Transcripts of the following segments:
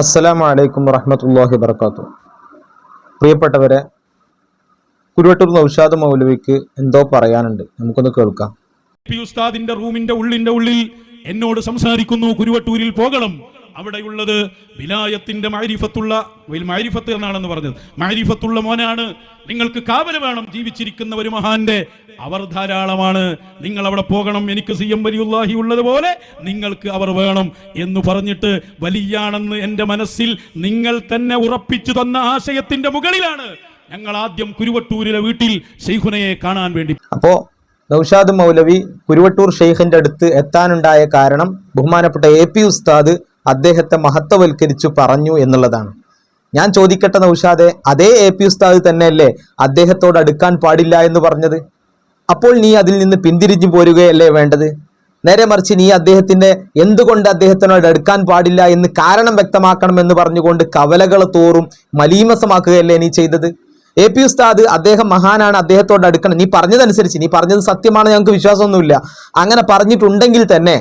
അസ്സലാമു വലൈക്കും വറഹമത്തല്ലാഹി വർക്കാത്തു പ്രിയപ്പെട്ടവരെ കുരുവട്ടൂർ നൗഷാദ് മൗലവിക്ക് എന്തോ പറയാനുണ്ട്. നമുക്കൊന്ന് കേൾക്കാം. ഉസ്താദിന്റെ റൂമിന്റെ ഉള്ളിന്റെ ഉള്ളിൽ എന്നോട് സംസാരിക്കുന്നു. കുരുവട്ടൂരിൽ പോകണം. അവിടെയുള്ളത് വിലായത്തിന്റെ മാരിഫത്തുള്ള മാരിഫത്ത് എന്നാണെന്ന് പറഞ്ഞത്. മാരിഫത്തുള്ള മോനാണ്. നിങ്ങൾക്ക് കാവൽ വേണം ജീവിച്ചിരിക്കുന്ന ഒരു മഹാന്റെ. അവർ ധാരാളമാണ്. നിങ്ങൾ അവിടെ പോകണം. എനിക്ക് സിയം എം ഉള്ളതുപോലെ നിങ്ങൾക്ക് അവർ വേണം എന്ന് പറഞ്ഞിട്ട് വലിയാണെന്ന് എന്റെ മനസ്സിൽ നിങ്ങൾ തന്നെ ഉറപ്പിച്ചു തന്ന ആശയത്തിന്റെ മുകളിലാണ് ഞങ്ങൾ ആദ്യം കുരുവട്ടൂരിലെ വീട്ടിൽ ഷെയ്ഖുനയെ കാണാൻ വേണ്ടി അപ്പോ നൌഷാദ് മൗലവി കുരുവട്ടൂർ ഷെയ്ഖിന്റെ അടുത്ത് എത്താനുണ്ടായ കാരണം ബഹുമാനപ്പെട്ട എ പി ഉസ്താദ് അദ്ദേഹത്തെ മഹത്വവൽക്കരിച്ചു പറഞ്ഞു എന്നുള്ളതാണ്. ഞാൻ ചോദിക്കട്ടെ നൗഷാദെ അതേ എ പി ഉസ്താദ് തന്നെയല്ലേ അദ്ദേഹത്തോട് അടുക്കാൻ പാടില്ല എന്ന് പറഞ്ഞത്? അപ്പോൾ നീ അതിൽ നിന്ന് പിന്തിരിഞ്ഞു പോരുകയല്ലേ വേണ്ടത്? നേരെ മറിച്ച് നീ അദ്ദേഹത്തിന്റെ എന്തുകൊണ്ട് അദ്ദേഹത്തിനോട് അടുക്കാൻ പാടില്ല എന്ന് കാരണം വ്യക്തമാക്കണം എന്ന് പറഞ്ഞുകൊണ്ട് കവലകൾ തോറും മലീമസമാക്കുകയല്ലേ നീ ചെയ്തത്? എ പി ഉസ്താദ് അദ്ദേഹം മഹാനാണ് അദ്ദേഹത്തോട് അടുക്കണം. നീ പറഞ്ഞതനുസരിച്ച് നീ പറഞ്ഞത് സത്യമാണ് ഞങ്ങൾക്ക് വിശ്വാസമൊന്നുമില്ല. അങ്ങനെ പറഞ്ഞിട്ടുണ്ടെങ്കിൽ തന്നെ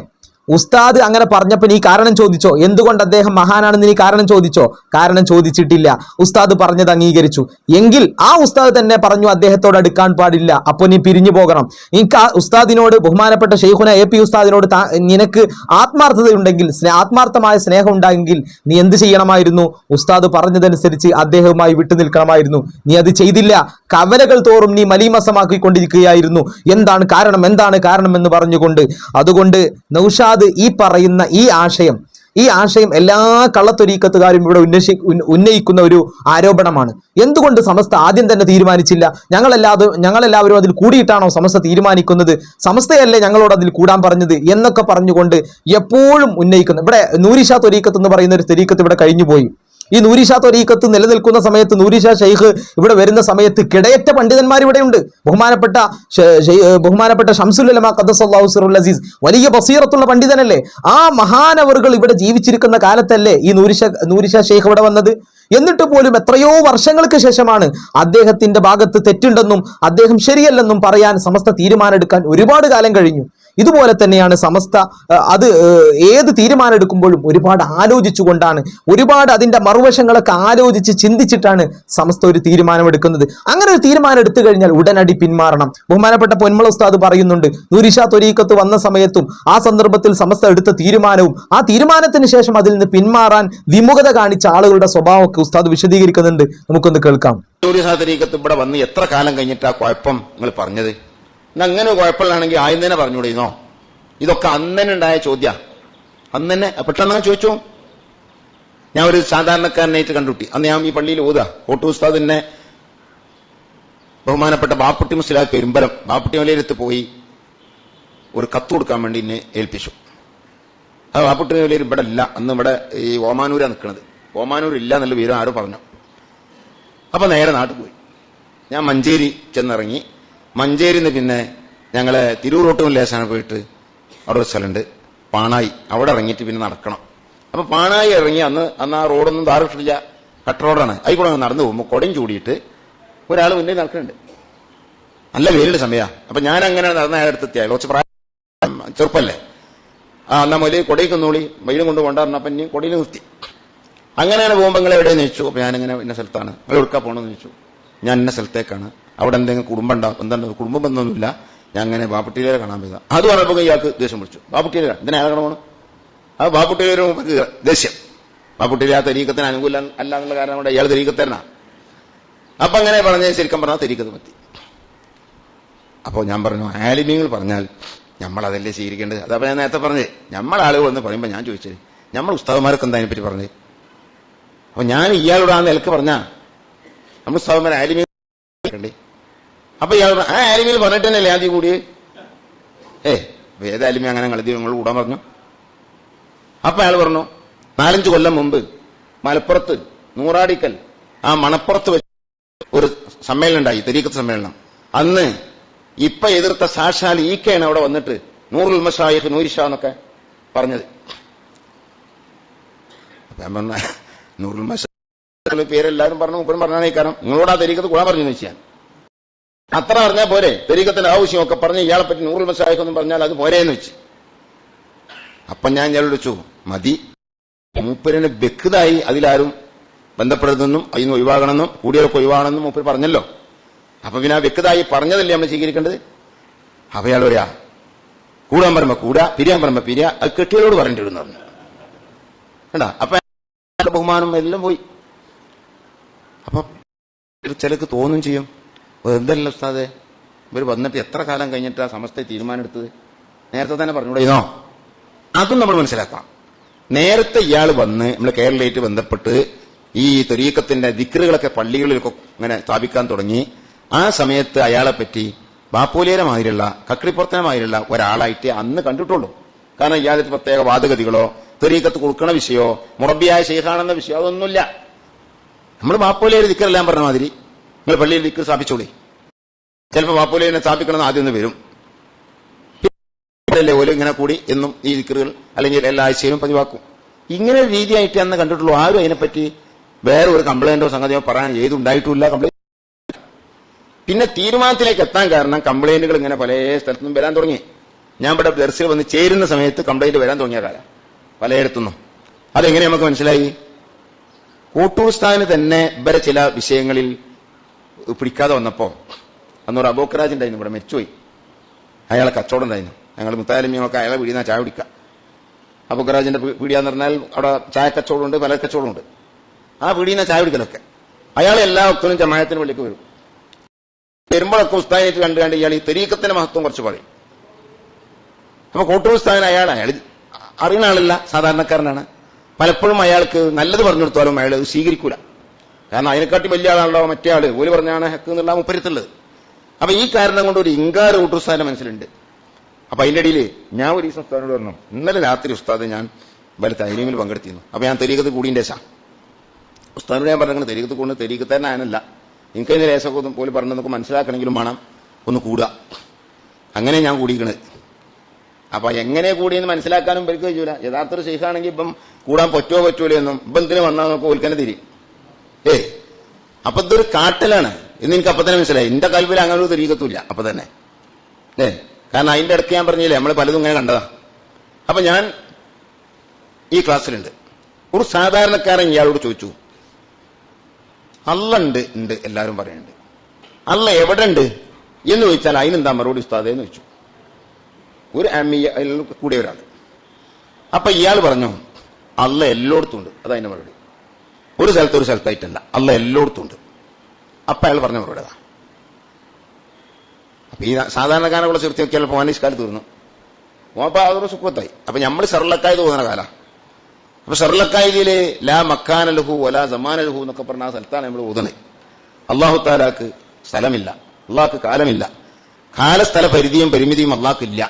ഉസ്താദ് അങ്ങനെ പറഞ്ഞപ്പോൾ നീ കാരണം ചോദിച്ചോ? എന്തുകൊണ്ട് അദ്ദേഹം മഹാനാണെന്ന് നീ കാരണം ചോദിച്ചോ? കാരണം ചോദിച്ചിട്ടില്ല. ഉസ്താദ് പറഞ്ഞത് അംഗീകരിച്ചു. എങ്കിൽ ആ ഉസ്താദ് തന്നെ പറഞ്ഞു അദ്ദേഹത്തോട് അടുക്കാൻ പാടില്ല. അപ്പോൾ നീ പിരിഞ്ഞു പോകണം. എനിക്ക് ആ ഉസ്താദിനോട് ബഹുമാനപ്പെട്ട ഷെയ്ഖുന എ പി ഉസ്താദിനോട് നിനക്ക് ആത്മാർത്ഥതയുണ്ടെങ്കിൽ ആത്മാർത്ഥമായ സ്നേഹം ഉണ്ടായെങ്കിൽ നീ എന്ത് ചെയ്യണമായിരുന്നു? ഉസ്താദ് പറഞ്ഞതനുസരിച്ച് അദ്ദേഹവുമായി വിട്ടു നിൽക്കണമായിരുന്നു നീ അത് ചെയ്തില്ല. കവലകൾ തോറും നീ മലീമസമാക്കിക്കൊണ്ടിരിക്കുകയായിരുന്നു. എന്താണ് കാരണം? എന്താണ് കാരണം എന്ന് പറഞ്ഞുകൊണ്ട്. അതുകൊണ്ട് നൗഷാദ് ഈ പറയുന്ന ഈ ആശയം ഈ ആശയം എല്ലാ കള്ളത്തൊരീക്കത്തുകാരും ഇവിടെ ഉന്നയിച്ച് ഉന്നയിക്കുന്ന ഒരു ആരോപണമാണ്. എന്തുകൊണ്ട് സമസ്ത ആദ്യം തന്നെ തീരുമാനിച്ചില്ല? ഞങ്ങളെല്ലാതും ഞങ്ങളെല്ലാവരും അതിൽ കൂടിയിട്ടാണോ സമസ്ത തീരുമാനിക്കുന്നത്? സമസ്തയല്ലേ ഞങ്ങളോട് അതിൽ കൂടാൻ പറഞ്ഞത് എന്നൊക്കെ പറഞ്ഞുകൊണ്ട് എപ്പോഴും ഉന്നയിക്കുന്നു. ഇവിടെ നൂരിഷ തൊരീക്കത്ത് എന്ന് പറയുന്ന ഒരു തൊരീക്കത്ത് ഇവിടെ കഴിഞ്ഞുപോയി. ഈ നൂരിഷ തൊരീക്കത്ത് നിലനിൽക്കുന്ന സമയത്ത് നൂരിഷ ഷെയ്ഖ് ഇവിടെ വരുന്ന സമയത്ത് കിടയറ്റ പണ്ഡിതന്മാർ ഇവിടെയുണ്ട് ബഹുമാനപ്പെട്ട ബഹുമാനപ്പെട്ട ഷംസുല്ലമ ഖദ്ദസല്ലാഹു സിറുൽ അസീസ് വലിയ ബസീറത്തുള്ള പണ്ഡിതനല്ലേ? ആ മഹാനവറുകൾ ഇവിടെ ജീവിച്ചിരിക്കുന്ന കാലത്തല്ലേ ഈ നൂരിഷ നൂരിഷ ഷെയ്ഖ് ഇവിടെ വന്നത്? എന്നിട്ട് പോലും എത്രയോ വർഷങ്ങൾക്ക് ശേഷമാണ് അദ്ദേഹത്തിന്റെ ഭാഗത്ത് തെറ്റുണ്ടെന്നും അദ്ദേഹം ശരിയല്ലെന്നും പറയാൻ സമസ്ത തീരുമാനമെടുക്കാൻ ഒരുപാട് കാലം കഴിഞ്ഞു. ഇതുപോലെ തന്നെയാണ് സമസ്ത അത് ഏത് തീരുമാനം എടുക്കുമ്പോഴും ഒരുപാട് ആലോചിച്ചുകൊണ്ടാണ് ഒരുപാട് അതിന്റെ മറുവശങ്ങളൊക്കെ ആലോചിച്ച് ചിന്തിച്ചിട്ടാണ് സമസ്ത ഒരു തീരുമാനം എടുക്കുന്നത് അങ്ങനെ ഒരു തീരുമാനം എടുത്തു കഴിഞ്ഞാൽ ഉടനടി പിന്മാറണം. ബഹുമാനപ്പെട്ട പൊന്മള ഉസ്താദ് പറയുന്നുണ്ട് നൂരിഷ തൊരീക്കത്ത് വന്ന സമയത്തും ആ സന്ദർഭത്തിൽ സമസ്ത എടുത്ത തീരുമാനവും ആ തീരുമാനത്തിന് ശേഷം അതിൽ നിന്ന് പിന്മാറാൻ വിമുഖത കാണിച്ച ആളുകളുടെ സ്വഭാവമൊക്കെ ഉസ്താദ് വിശദീകരിക്കുന്നുണ്ട്. നമുക്കൊന്ന് കേൾക്കാം. ഇവിടെ വന്ന് എത്ര കാലം കഴിഞ്ഞിട്ടാ കുഴപ്പം നിങ്ങൾ പറഞ്ഞത്? അങ്ങനെ കുഴപ്പമില്ലാണെങ്കിൽ ആദ്യം തന്നെ പറഞ്ഞുകൂടിയിരുന്നോ ഇതൊക്കെ അന്നന്നെ ഉണ്ടായ ചോദ്യ. അന്ന് തന്നെ പെട്ടെന്ന് ചോദിച്ചോ? ഞാൻ ഒരു സാധാരണക്കാരനായിട്ട് കണ്ടുട്ടി അന്ന് ഞാൻ ഈ പള്ളിയിൽ ഓതുക. ഓട്ടു ഉസ്താദ് എന്നെ ബഹുമാനപ്പെട്ട ബാപ്പുട്ടി മുസ്ലാഖ് പെരുമ്പലം ബാപ്പുട്ടി മലയിലെത്ത് പോയി ഒരു കത്ത് കൊടുക്കാൻ വേണ്ടി എന്നെ ഏൽപ്പിച്ചു. അത് ബാപ്പുട്ടി മലയിൽ ഇവിടെ ഇല്ല അന്ന് ഇവിടെ ഈ ഓമാനൂരാണ് നിൽക്കുന്നത് ഓമാനൂർ ഇല്ല എന്നുള്ള വിവരം ആരോ പറഞ്ഞു. അപ്പൊ നേരെ നാട്ടിൽ പോയി. ഞാൻ മഞ്ചേരി ചെന്നിറങ്ങി. മഞ്ചേരിന്ന് പിന്നെ ഞങ്ങൾ തിരൂർ റോട്ട് ലേശാണ് പോയിട്ട് അവിടെ ഒരു സ്ഥലമുണ്ട്. പാണായി. അവിടെ ഇറങ്ങിയിട്ട് പിന്നെ നടക്കണം. അപ്പൊ പാണായി ഇറങ്ങി അന്ന് അന്ന് ആ റോഡൊന്നും ധാരമില്ല കട്ട് റോഡാണ്. അതിൽ കൂടെ അങ്ങ് നടന്നു പോകുമ്പോൾ കൊടയും ചൂടിയിട്ട് ഒരാൾ മുന്നിൽ നടക്കുന്നുണ്ട്. നല്ല വെയിലുള്ള സമയമാണ് അപ്പൊ ഞാൻ അങ്ങനെ നടന്ന അയാളടുത്ത് എത്തിയാൽ കുറച്ച് പ്രായം ചെറുപ്പല്ലേ? ആ എന്നാ മുതലേ കൊടയ്ക്ക് നോളി വെയിലും കൊണ്ട് കൊണ്ടുവരണം ഇനി കൊടയിൽ നിർത്തി. അങ്ങനെയാണ് പോകുമ്പോൾ നിങ്ങൾ എവിടെയെന്ന് ചോദിച്ചു. അപ്പൊ ഞാനിങ്ങനെ ഇന്ന സ്ഥലത്താണ്. നിങ്ങൾ എവിടുക്കാ പോകണമെന്ന് ചോദിച്ചു. ഞാൻ ഇന്ന സ്ഥലത്തേക്കാണ്. അവിടെ എന്തെങ്കിലും കുടുംബം ഉണ്ടാവും എന്താണ് കുടുംബം ബന്ധമൊന്നുമില്ല. ഞാൻ അങ്ങനെ ബാപ്പുട്ടിയിലെ കാണാൻ പോയതാ അത് പറഞ്ഞപ്പോൾ ഇയാൾക്ക് ദേഷ്യം പിടിച്ചു. ബാപ്പുട്ടിയിലെ ഇതിനെ അയാൾ കാണണം അത് ബാപ്പുട്ടിയിലെ ദേഷ്യം. ബാപ്പുട്ടിയിലെ ആ തെരീക്കത്തിന് അനുകൂല അല്ല എന്നുള്ള കാരണം കൊണ്ട് ഇയാൾ തെരീക്കത്തരനാ. അപ്പൊ അങ്ങനെ പറഞ്ഞ ശരിക്കും പറഞ്ഞാൽ തെരീക്കത്ത് പറ്റി. അപ്പോൾ ഞാൻ പറഞ്ഞു ആലിമീങ്ങൾ പറഞ്ഞാൽ നമ്മൾ അതല്ലേ സ്വീകരിക്കേണ്ടത് അതപ്പോൾ ഞാൻ നേരത്തെ പറഞ്ഞേ നമ്മൾ ആളുകൾ എന്ന് പറയുമ്പോൾ ഞാൻ ചോദിച്ചത് നമ്മൾ ഉസ്താദന്മാർക്ക് എന്താ അതിനെപ്പറ്റി പറഞ്ഞത് അപ്പൊ ഞാൻ ഇയാളോട് ആ നിലയ്ക്ക് പറഞ്ഞ നമ്മൾ ഉസ്താദന്മാർ ആലിമീങ്ങൾ കണ്ടേ അപ്പൊ ഇയാൾ ആ ആലിമീൽ പറഞ്ഞിട്ട് തന്നെയല്ലേ ആദ്യം കൂടി ഏ ആലിമി അങ്ങനെ കളി നിങ്ങൾ കൂടാൻ പറഞ്ഞു. അപ്പൊ അയാൾ പറഞ്ഞു നാലഞ്ച് കൊല്ലം മുമ്പ് മലപ്പുറത്ത് നൂറാടിക്കൽ ആ മണപ്പുറത്ത് വെച്ച് ഒരു സമ്മേളനം ഉണ്ടായി തെരീക്ക സമ്മേളനം. അന്ന് ഇപ്പൊ എതിർത്ത സാക്ഷാൽ ഈക്കയാണ് അവിടെ വന്നിട്ട് നൂറുൽ മഷായിഖ് നൂരിഷ എന്നൊക്കെ പറഞ്ഞത്. നൂറുൽ മഷ പേരെല്ലാരും പറഞ്ഞു മുപ്പനും പറഞ്ഞാണ് ഈ കാരണം. നിങ്ങളോട് ആ തെരീക്കത്ത് കൂടാൻ പറഞ്ഞു വെച്ചാൽ അത്ര പറഞ്ഞാൽ പോരെ? തെരീക്കത്തിന്റെ ആവശ്യമൊക്കെ പറഞ്ഞ് ഇയാളെ പറ്റി നൂറുൽ മഷായിഖ് എന്ന് പറഞ്ഞാൽ അത് പോരേന്ന് വെച്ച്. അപ്പൊ ഞാൻ ഞാൻ വിളിച്ചു മതി. മൂപ്പരന് വെക്കുതായി അതിലാരും ബന്ധപ്പെടുന്നെന്നും അതിന് ഒഴിവാകണമെന്നും കൂടിയവർക്ക് ഒഴിവാകണമെന്നും മൂപ്പര് പറഞ്ഞല്ലോ. അപ്പൊ പിന്നെ ആ പറഞ്ഞതല്ലേ നമ്മൾ സ്വീകരിക്കേണ്ടത്? അപ്പൊ പറയാ കൂടാൻ പറയുമ്പോ കൂടാ പിരിയാൻ പറയുമ്പോ പിരിയാ അത് കെട്ടിയോട് പറഞ്ഞിട്ട് വരും എന്ന് പറഞ്ഞു. കണ്ടാ? അപ്പൊ ബഹുമാനം എല്ലാം പോയി. അപ്പൊ ചിലക്ക് തോന്നും ചെയ്യും. "ഓ, എന്തല്ല ഉസ്താദെ. ഇവർ വന്നിട്ട് എത്ര കാലം കഴിഞ്ഞിട്ടാ സമസ്ത തീരുമാനം എടുത്തത് നേരത്തെ തന്നെ പറഞ്ഞുകൂടെയോ അതും നമ്മൾ മനസ്സിലാക്കാം. നേരത്തെ ഇയാൾ വന്ന് നമ്മൾ കേരളമായിട്ട് ബന്ധപ്പെട്ട് ഈ തൊരീക്കത്തിന്റെ ദിക്കറുകളൊക്കെ പള്ളികളിലൊക്കെ ഇങ്ങനെ സ്ഥാപിക്കാൻ തുടങ്ങി ആ സമയത്ത് അയാളെ പറ്റി ബാപ്പൂലിയരെ മാതിരിയുള്ള കക്രിപ്പുറത്തിനെ മാതിരിയുള്ള ഒരാളായിട്ട് അന്ന് കണ്ടിട്ടുള്ളൂ. കാരണം ഇയാൾക്ക് പ്രത്യേക വാദഗതികളോ തൊരീക്കത്ത് കൊടുക്കണ വിഷയമോ മുറബിയായ ശേഖാണെന്ന വിഷയമോ അതൊന്നുമില്ല. നമ്മൾ ബാപ്പൂലേര് ദിക്കറെല്ലാം പറഞ്ഞ മാതിരി നിങ്ങൾ പള്ളിയിൽ ദിക്കർ സ്ഥാപിച്ചോളി. ചിലപ്പോൾ ബാപ്പൂലിയനെ സ്ഥാപിക്കണമെന്ന് ആദ്യം വരും. അല്ലേ ഓൽ ഇങ്ങനെ കൂടി എന്നും ഈ ദിക്കറുകൾ അല്ലെങ്കിൽ എല്ലാ ആഴ്ചയിലും പതിവാക്കും. ഇങ്ങനെ രീതിയായിട്ട് അന്ന് കണ്ടിട്ടുള്ളൂ. ആരും അതിനെപ്പറ്റി വേറെ ഒരു കംപ്ലൈന്റോ സംഗതിയോ പറയാൻ ഏതുണ്ടായിട്ടില്ല. കംപ്ലൈന്റ് പിന്നെ തീരുമാനത്തിലേക്ക് എത്താൻ കാരണം കംപ്ലൈന്റുകൾ ഇങ്ങനെ പല സ്ഥലത്തുനിന്നും വരാൻ തുടങ്ങി. ഞാൻ ഇവിടെ ദർശനം വന്ന് ചേരുന്ന സമയത്ത് കംപ്ലൈന്റ് വരാൻ തുടങ്ങിയ കാലം. പലയിടത്തുനിന്നും. അതെങ്ങനെ നമുക്ക് മനസ്സിലായി? കോട്ടൂർ സ്ഥാനിന് തന്നെ ഇവരെ ചില വിഷയങ്ങളിൽ പിടിക്കാതെ വന്നപ്പോ അന്നൊരു അബോക്കരാജ് ഉണ്ടായിരുന്നു ഇവിടെ മെച്ചുപോയി അയാളെ കച്ചവടം ഉണ്ടായിരുന്നു. ഞങ്ങൾ മുത്താലിമ്യമൊക്കെ അയാളെ വീടിനാ ചായ കുടിക്കാം. അബോക്കരാജിന്റെ പീടിയാന്ന് പറഞ്ഞാൽ അവിടെ ചായ കച്ചവടമുണ്ട് പല കച്ചവടമുണ്ട്. ആ വീടിനാ ചായ കുടിക്കലൊക്കെ. അയാൾ എല്ലാ ഒക്കലും ജമായത്തിന് വിളിക്ക് വരും. വരുമ്പോഴൊക്കെ ഉസ്താനായിട്ട് കണ്ടു കണ്ട് ഇയാൾ ഈ തെരീക്കത്തിന്റെ മഹത്വം കുറച്ച് പറയും. അപ്പൊ കോട്ടൂർ അയാൾ അയാൾ അറിയുന്ന ആളല്ല സാധാരണക്കാരനാണ്. പലപ്പോഴും അയാൾക്ക് നല്ലത് പറഞ്ഞു കൊടുത്താലും അയാൾ സ്വീകരിക്കൂല. കാരണം അതിനെക്കാട്ടി വലിയ ആളാണല്ലോ മറ്റേ ആൾ. ഒരു പറഞ്ഞാണ് ഹക്ക് എന്നുള്ള മുപ്പരത്തുള്ളത്. അപ്പൊ ഈ കാരണം കൊണ്ട് ഒരു ഇങ്കാര ഉസ്താദിന്റെ മനസ്സിലുണ്ട്. അപ്പൊ അതിന്റെ ഇടയിൽ ഞാൻ ഒരു ദിവസം ഉസ്താദിനോട് പറഞ്ഞു ഇന്നലെ രാത്രി ഉസ്താദ് ഞാൻ വല്ല തൈലീമിൽ പങ്കെടുത്തിരുന്നു. അപ്പൊ ഞാൻ തെരീകത്ത് കൂടിന്റെ ശാ. ഉസ്താദിനോട് ഞാൻ പറഞ്ഞു തെരീകത്ത് തെരീക്കത്ത് കൊണ്ട് അതിനല്ല എനിക്ക് അതിന്റെ രേസമൊക്കെ ഒന്ന് പോലും പറഞ്ഞതൊക്കെ മനസ്സിലാക്കണമെങ്കിലും വേണം. ഒന്ന് കൂടുക അങ്ങനെ ഞാൻ കൂടിക്കണത് അപ്പൊ എങ്ങനെ കൂടിയെന്ന് മനസ്സിലാക്കാനും ഇവർക്ക് കഴിയൂല. യഥാർത്ഥ ഒരു ശേഷമാണെങ്കിൽ ഇപ്പം കൂടാൻ പറ്റുമോ പറ്റൂലോ എന്നും ഇപ്പം എന്തിനു വന്നാൽ നമുക്ക് ഓൽക്കന്നെ തിരി. ഏ അപ്പൊ ഇതൊരു കാട്ടലാണ്. എന്ന് എനിക്ക് അപ്പൊ തന്നെ മനസ്സിലായി. എന്റെ കൽവിൽ അങ്ങനെ ഒരു തിരികത്തൂല്ല അപ്പൊ തന്നെ. ഏ കാരണം അതിന്റെ ഇടയ്ക്ക് ഞാൻ പറഞ്ഞില്ലേ നമ്മൾ പലതും ഇങ്ങനെ കണ്ടതാ. അപ്പൊ ഞാൻ ഈ ക്ലാസ്സിലുണ്ട്. ഒരു സാധാരണക്കാരൻ ഇയാളോട് ചോദിച്ചു. അല്ല ഉണ്ട് ഉണ്ട് എല്ലാവരും പറയുന്നുണ്ട്. അല്ല എവിടെ ഉണ്ട് എന്ന് ചോദിച്ചാൽ അതിനെന്താ മറുപടി ഉസ്താദേ എന്ന് ചോദിച്ചു. ഒരു അമ്മിയ കൂടിയ ഒരാൾ. അപ്പൊ ഇയാൾ പറഞ്ഞു അല്ല എല്ലായിടത്തും ഉണ്ട്. അതതിന്റെ മറുപടി. ഒരു സ്ഥലത്ത് ഒരു സ്ഥലത്തായിട്ടല്ല. അല്ല എല്ലായിടത്തും ഉണ്ട് അപ്പൊ അയാൾ പറഞ്ഞ മറുപടി അപ്പൊ ഈ സാധാരണക്കാരനെ ചേർത്ത് നോക്കിയാൽ പോകാനിഷ് കാലത്ത് തീർന്നു. അപ്പൊ അതൊരു സുഖത്തായി. അപ്പൊ നമ്മൾ സെറലക്കായത് തോന്നുന്ന കാല. അപ്പൊ സെറലക്കായതിൽ ലാ മക്കാനലഹു വലാ സമാനലഹു എന്നൊക്കെ പറഞ്ഞ ആ സ്ഥലത്താണ് നമ്മൾ ഊതുന്നത് അള്ളാഹു താലാക്ക് സ്ഥലമില്ല. അള്ളാഹ്ക്ക് കാലമില്ല. കാലസ്ഥല പരിധിയും പരിമിതിയും അള്ളാഹ്ക്കില്ല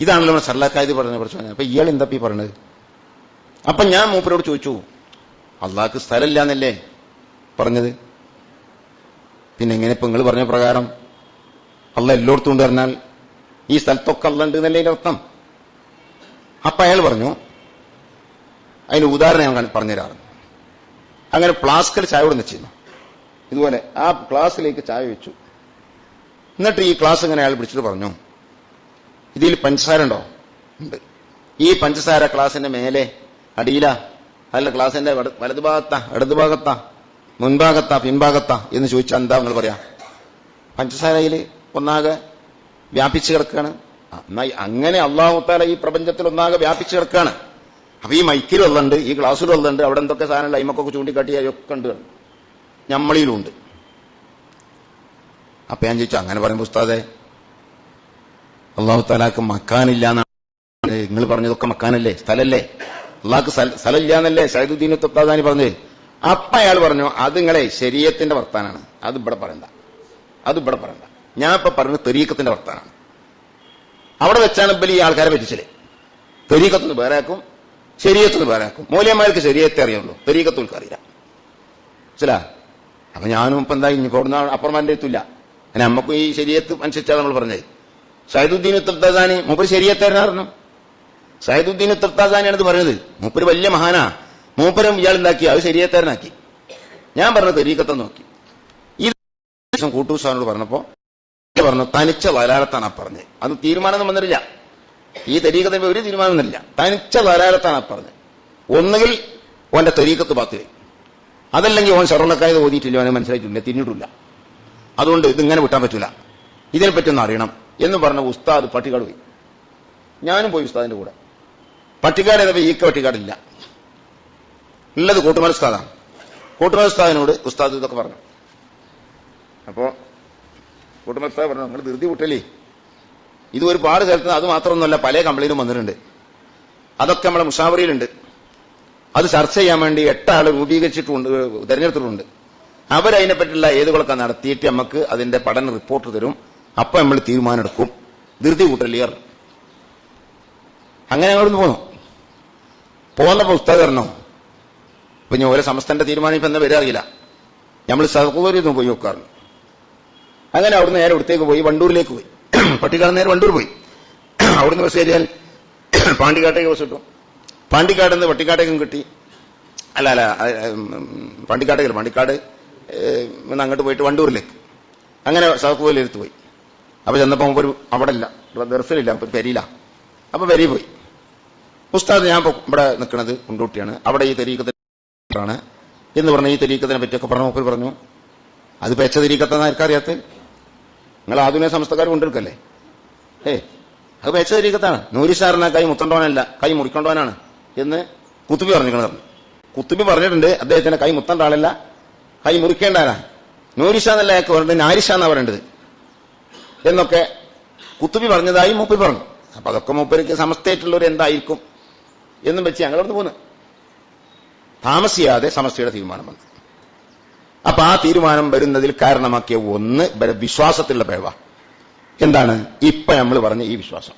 ഇതാണല്ലോ നമ്മൾ സർലാക്കായത് പറഞ്ഞത് പറഞ്ഞത് അപ്പൊ ഇയാൾ എന്താ ഈ പറയണത് അപ്പൊ ഞാൻ മൂപ്പരോട് ചോദിച്ചു. അള്ളാഹ്ക്ക് സ്ഥലമില്ല എന്നല്ലേ പറഞ്ഞത്? പിന്നെ എങ്ങനെ ഇപ്പൊ നിങ്ങൾ പറഞ്ഞ പ്രകാരം അല്ല എല്ലായിടത്തും ഉണ്ട് പറഞ്ഞാൽ ഈ സ്ഥലത്തൊക്കെ അല്ല ഉണ്ട് എന്നല്ലേ അർത്ഥം? അപ്പൊ അയാൾ പറഞ്ഞു അതിന് ഉദാഹരണം ഞാൻ പറഞ്ഞുതരാറ് അങ്ങനെ ഫ്ലാസ്കിൽ ചായ കൊടുന്ന് വെച്ചിരുന്നു. ഇതുപോലെ ആ ഗ്ലാസ്സിലേക്ക് ചായ വെച്ചു. എന്നിട്ട് ഈ ഗ്ലാസ് ഇങ്ങനെ അയാൾ പിടിച്ചിട്ട് പറഞ്ഞു ഇതിൽ പഞ്ചസാര ഉണ്ടോ? ഉണ്ട്. ഈ പഞ്ചസാര ക്ലാസിന്റെ മേലെ അടിയില? അല്ല ക്ലാസിന്റെ വട- വലതുഭാഗത്താ ഇടതുഭാഗത്താ മുൻഭാഗത്താ പിൻഭാഗത്താ എന്ന് ചോദിച്ചാൽ എന്താ നിങ്ങൾ പറയാ? പഞ്ചസാരയിൽ ഒന്നാകെ വ്യാപിച്ചു കിടക്കുകയാണ് അങ്ങനെ അള്ളാഹുത്താല ഈ പ്രപഞ്ചത്തിൽ ഒന്നാകെ വ്യാപിച്ചു കിടക്കുകയാണ് അപ്പൊ ഈ മൈക്കിൽ ഈ ഗ്ലാസ്സിൽ ഉള്ളുണ്ട് അവിടെ എന്തൊക്കെ സാധനം അയിമക്കൊക്കെ ചൂണ്ടിക്കാട്ടി ഒക്കെ ഉണ്ട് ഞമ്മളിയിലുണ്ട് അപ്പൊ ഞാൻ ചോദിച്ചു അങ്ങനെ പറയുമ്പോ ഉസ്താദെ അള്ളാഹു താലാക്ക് മക്കാനില്ല എന്നാണ് നിങ്ങൾ പറഞ്ഞതൊക്കെ മക്കാനല്ലേ സ്ഥലല്ലേ? അള്ളാഹ്ക്ക് സ്ഥല- സ്ഥലമില്ല എന്നല്ലേ സൈദുദ്ദീൻ തത്താദാനി പറഞ്ഞത്? അപ്പ അയാൾ പറഞ്ഞു അത് നിങ്ങളെ ശരീരത്തിന്റെ വർത്താനാണ്. അത് ഇവിടെ പറയണ്ട. അത് ഇവിടെ പറയണ്ട. ഞാൻ ഇപ്പൊ പറഞ്ഞത് തെരീക്കത്തിന്റെ വർത്താനാണ്. അവിടെ വെച്ചാണ് ഇപ്പം ഈ ആൾക്കാരെ പറ്റിച്ചത്. തെരീക്കത്തുനിന്ന് വേറെ ആക്കും ശരീരത്തുനിന്ന് വേറെ ആക്കും. മൂല്യന്മാർക്ക് ശരീരത്തെ അറിയുള്ളൂ. തെരീക്കത്തുൽക്ക് അറിയില്ല. മനസ്സിലാ? അപ്പൊ ഞാനും ഇപ്പൊ എന്താ ഇനി കൊടുന്ന അപ്പുറമാന്റെ എത്തില്ല അങ്ങനെ നമ്മക്കും ഈ ശരീരത്ത് അനുസരിച്ചാണ് നമ്മൾ പറഞ്ഞത്. സൈദുദ്ദീൻ മുമ്പ് മൂപ്പര് ശരീരത്തായിരുന്നു സൈദുദ്ദീൻ ഉത്തർത്താസാനിയാണ് ഇത് പറഞ്ഞത്. മൂപ്പര് വലിയ മഹാനാ. മൂപ്പരും ഇയാൾ ഉണ്ടാക്കി അത് ശരിയേത്തരനാക്കി ഞാൻ പറഞ്ഞ തെരീക്കത്തെ നോക്കി. ഈ ദിവസം കൂട്ടൂസാനോട് പറഞ്ഞപ്പോ പറഞ്ഞു തനിച്ച വലാലത്താണ് പറഞ്ഞത്. അത് തീരുമാനമൊന്നും വന്നിട്ടില്ല. ഈ തെരീക്കത്തിന് ഒരു തീരുമാനം വന്നില്ല തനിച്ച വലാലത്താണ് പറഞ്ഞത്. ഒന്നുകിൽ ഓന്റെ തെരീക്കത്ത് ബാത്തിൽ അതല്ലെങ്കിൽ ഓൻ ശരണക്കായത് ഓതിയിട്ടില്ല അവനെ മനസ്സിലായിട്ടില്ല തിന്നിട്ടില്ല. അതുകൊണ്ട് ഇതിങ്ങനെ വിട്ടാൻ പറ്റില്ല ഇതിനെപ്പറ്റി ഒന്ന് അറിയണം എന്ന് പറഞ്ഞ ഉസ്താദ് പട്ടിക്കാട് പോയി. ഞാനും പോയി ഉസ്താദിന്റെ കൂടെ. പട്ടിക്കാട് ഏതപ്പോ ഈക്ക പട്ടിക്കാടില്ല ഉള്ളത് കൂട്ടുമല ഉസ്താദാണ് ഉസ്താദ് ഇതൊക്കെ പറഞ്ഞു. അപ്പോ കൂട്ടുമല ഉസ്താദ് പറഞ്ഞു നിങ്ങൾ ധൃതി വിട്ടല്ലേ ഇത് ഒരുപാട് സ്ഥലത്ത് അത് മാത്രമൊന്നുമല്ല പല കംപ്ലൈന്റും വന്നിട്ടുണ്ട്. അതൊക്കെ നമ്മുടെ മുഷാവറിയിലുണ്ട്. അത് ചർച്ച ചെയ്യാൻ വേണ്ടി എട്ടാൾ രൂപീകരിച്ചിട്ടുണ്ട് തെരഞ്ഞെടുത്തിട്ടുണ്ട്. അവരതിനെപ്പറ്റിയുള്ള ഏതുകളൊക്കെ നടത്തിയിട്ട് നമുക്ക് അതിന്റെ പഠന റിപ്പോർട്ട് തരും. അപ്പൊ നമ്മൾ തീരുമാനം എടുക്കും ധൃതി കൂട്ടലിയർ. അങ്ങനെ ഞങ്ങളൊന്ന് പോന്നു. പോന്നപ്പോ പുസ്തകരണോ ഇപ്പൊ ഞാൻ ഓരോ സംസ്ഥാനത്തെ തീരുമാനം ഇപ്പൊ എന്താ വരാറില്ല നമ്മൾ സഹോദരി പോയി നോക്കാറുണ്ട് അങ്ങനെ അവിടുന്ന് നേരെ ഇവിടത്തേക്ക് പോയി വണ്ടൂരിലേക്ക് പോയി. പട്ടിക്കാട് നേരെ വണ്ടൂർ പോയി. അവിടുന്ന് ബസ് കയറിയാൽ പാണ്ടിക്കാട്ടേക്ക് ബസ് കിട്ടും. പാണ്ടിക്കാട് നിന്ന് പട്ടിക്കാട്ടേക്കും കിട്ടി. അല്ല അല്ല പാണ്ടിക്കാട്ടേക്കല്ല പാണ്ടിക്കാട് നിന്ന് അങ്ങോട്ട് പോയിട്ട് വണ്ടൂരിലേക്ക്. അങ്ങനെ സഹക്കൂലിലെടുത്ത് പോയി. അപ്പൊ ചെന്നപ്പോ ഒരു അവിടെ ഇല്ല ദർശനില്ല അപ്പൊ പെരിയില്ല അപ്പൊ പെരി പോയി. ഉസ്താദ് ഞാൻ ഇവിടെ നിൽക്കുന്നത് കുണ്ടൂട്ടിയാണ്. അവിടെ ഈ തെരീക്കത്തിനാണ് എന്ന് പറഞ്ഞ ഈ തെരീക്കത്തിനെ പറ്റിയൊക്കെ പറഞ്ഞ മൂപ്പർ പറഞ്ഞു. അത് പെച്ച തെരീക്കത്തെന്ന് ആർക്കറിയാത്ത നിങ്ങൾ ആധുനിക സംസ്ഥക്കാർ കൊണ്ടെടുക്കല്ലേ ഏ അത് പെച്ച തെരീക്കത്താണ്. നൂരിസാറിന കൈ മുത്തണ്ടോനല്ല കൈ മുറിക്കൊണ്ടോനാണ് എന്ന് കുത്തുബി പറഞ്ഞിരിക്കണത്. പറഞ്ഞു കുത്തുബി പറഞ്ഞിട്ടുണ്ട് അദ്ദേഹത്തിന്റെ കൈ മുത്തണ്ട ആളല്ല കൈ മുറിക്കേണ്ടവനാ. നൂരിഷ എന്നല്ല അയാൾക്ക് പറഞ്ഞത് നാരിഷ എന്നാ പറയേണ്ടത്. എന്നൊക്കെ കുത്തുബി പറഞ്ഞതായി മൂപ്പി പറഞ്ഞു. അപ്പൊ അതൊക്കെ മൂപ്പർക്ക് സമസ്തയായിട്ടുള്ളവർ എന്തായിരിക്കും? എന്നും വെച്ച് ഞങ്ങളവിടുന്ന് പോന്നു. താമസിയാതെ സമസ്തയുടെ തീരുമാനം വന്നു. അപ്പൊ ആ തീരുമാനം വരുന്നതിൽ കാരണമാക്കിയ ഒന്ന് വിശ്വാസത്തിലുള്ള പിഴവ. എന്താണ്? ഇപ്പൊ നമ്മൾ പറഞ്ഞ ഈ വിശ്വാസം.